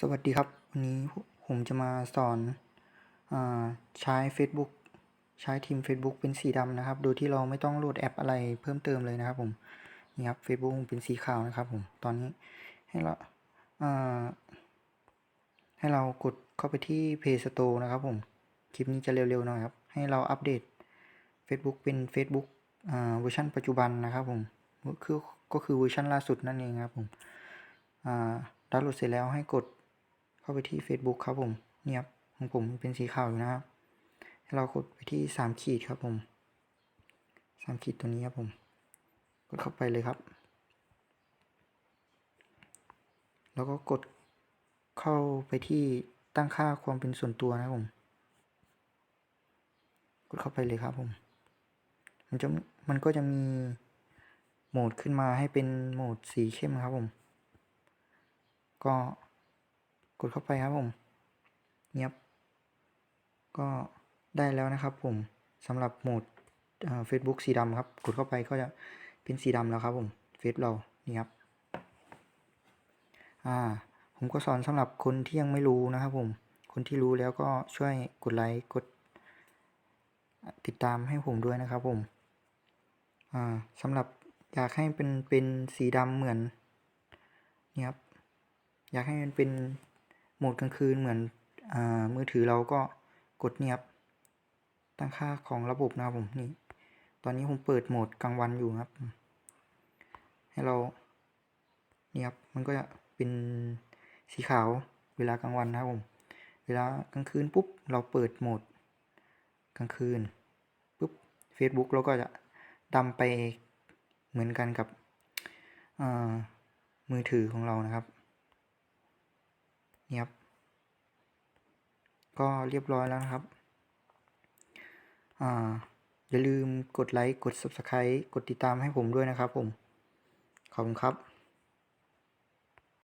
สวัสดีครับ วันนี้ผมจะมาสอนอใช้ Facebook ใช้ทีม Facebook เป็นสีดำนะครับ โดยที่เราไม่ต้องโหลดแอปอะไรเพิ่มเติมเลยนะครับผมนี่ครับ Facebook เป็นสีขาวนะครับผมตอนนี้ให้เราให้เรากดเข้าไปที่ Play Store นะครับผมคลิปนี้จะเร็วๆหน่อยครับ ให้เราอัปเดต Facebook เป็น Facebook เวอร์ชันปัจจุบันนะครับผมคือก็คือเวอร์ชันล่าสุดนั่นเองครับผมดาวน์โหลดเสร็จแล้วให้กด เข้าไปที่ Facebook ครับผมเนี่ยครับของผมเป็นสีขาวอยู่นะครับให้เรากดไปที่สามขีดครับผมสามขีดตัวนี้ครับผม กดเข้าไปเลยครับ แล้วก็กดเข้าไปที่ตั้งค่าความเป็นส่วนตัวนะครับผม กดเข้าไปเลยครับผม มันจะมันก็จะมีโหมดขึ้นมาให้เป็นโหมดสีเข้มครับผม ก็ กดเข้าไปครับผมเงียบก็ได้แล้วนะครับผมสำหรับโหมดเฟซบุ๊กสีดำครับ กดเข้าไปก็จะเป็นสีดำแล้วครับผมเฟซเรานี่ครับอ่าผมก็สอนสำหรับคนที่ยังไม่รู้นะครับผมคนที่รู้แล้วก็ช่วยกดไลค์กด ติดตามให้ผมด้วยนะครับผมอ่าสำหรับอยากให้เป็นเป็นสีดำเหมือนนี่ครับอยากให้มันเป็น มดกลางคืนเหมือนอมือถือเราก็กดเนียบตั้งค่าของระบบนะครับผมนี่ ตอนนี้ผมเปิดโหมดกลางวันอยู่ครับ ให้เราเนี่ยครับมันก็จะเป็นสีขาวเวลากลางวันนะครับผม เวลากลางคืนปุ๊บเราเปิดโหมดกลางคืนปุ๊บ Facebook เราก็จะดำไปเหมือนกันกับมือถือของเรานะครับ นี่ครับ ก็เรียบร้อยแล้วนะครับ อ่า อย่าลืมกดไลค์ กด Subscribe กดติดตามให้ผมด้วยนะครับผม ขอบคุณครับ